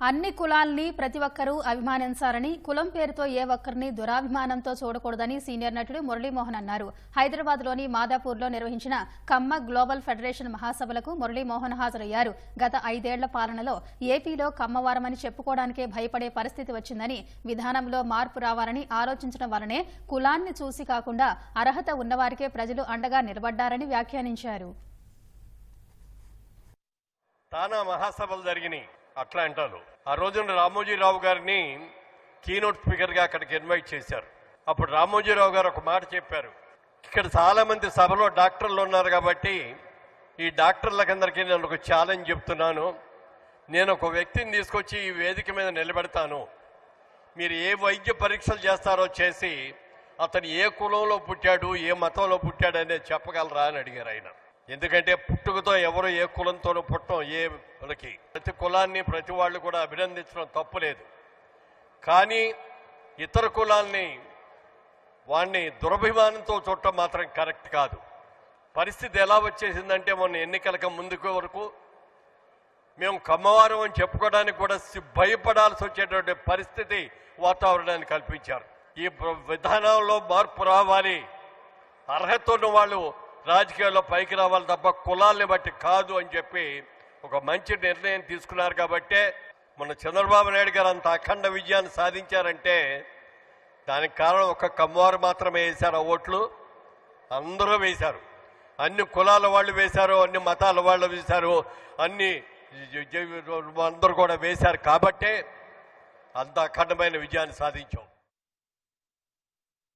అన్ని కులాల్ని ప్రతి ఒక్కరూ అభిమానించాలని కులం పేరుతో ఏ ఒక్కరిని దురాభిమానంతో చూడకూడదని సీనియర్ నటుడు మురళీమోహన్ అన్నారు. హైదరాబాద్లోని మాదాపూర్లో నిర్వహించిన కమ్మ గ్లోబల్ ఫెడరేషన్ మహాసభలకు మురళీమోహన్ హాజరయ్యారు. గత ఐదేళ్ళ పాలనలో ఏపీలో కమ్మవారమని చెప్పుకోవడానికే భయపడే పరిస్థితి వచ్చిందని విధానంలో మార్పు రావాలని ఆలోచించడం వలనే కులాన్ని చూసి కాకుండా అర్హత ఉన్నవారికే ప్రజలు అండగా నిలబడ్డారని వ్యాఖ్యానించారు. తానా మహాసభలు జరిగినాయి. అట్లా అంటారు ఆ రోజున రామోజీరావు గారిని కీనోట్ స్పీకర్గా అక్కడికి ఇన్వైట్ చేశారు. అప్పుడు రామోజీరావు గారు ఒక మాట చెప్పారు. ఇక్కడ చాలామంది సభలో డాక్టర్లు ఉన్నారు కాబట్టి ఈ డాక్టర్లకందరికీ నేను ఒక ఛాలెంజ్ చెప్తున్నాను. నేను ఒక వ్యక్తిని తీసుకొచ్చి ఈ వేదిక మీద నిలబెడతాను. మీరు ఏ వైద్య పరీక్షలు చేస్తారో చేసి అతను ఏ కులంలో పుట్టాడు ఏ మతంలో పుట్టాడు అనేది చెప్పగలరా అని అడిగారు ఆయన. ఎందుకంటే పుట్టుకతో ఎవరు ఏ కులంతోనూ పుట్టం ఏ వాళ్ళకి. ప్రతి కులాన్ని ప్రతి వాళ్ళు కూడా అభినందించడం తప్పులేదు కానీ ఇతర కులాల్ని వాడిని దురభిమానంతో చూడటం మాత్రం కరెక్ట్ కాదు. పరిస్థితి ఎలా వచ్చేసిందంటే మొన్న ఎన్నికలకు ముందుకు వరకు మేము కమ్మవారం అని చెప్పుకోవడానికి కూడా భయపడాల్సి వచ్చేటువంటి పరిస్థితి వాతావరణాన్ని కల్పించారు. ఈ విధానంలో మార్పు రావాలి. అర్హత ఉన్న వాళ్ళు రాజకీయాల్లో పైకి రావాలి తప్ప కులాల్ని బట్టి కాదు అని చెప్పి ఒక మంచి నిర్ణయం తీసుకున్నారు కాబట్టే మన చంద్రబాబు నాయుడు గారు అంత అఖండ విజయాన్ని సాధించారంటే దానికి కారణం ఒక కమ్మవారు మాత్రమే వేశారు ఆ ఓట్లు. అందరూ వేశారు. అన్ని కులాల వాళ్ళు వేశారు అన్ని మతాల వాళ్ళు వేశారు అన్ని అందరూ కూడా వేశారు కాబట్టే అంత అఖండమైన విజయాన్ని సాధించాం.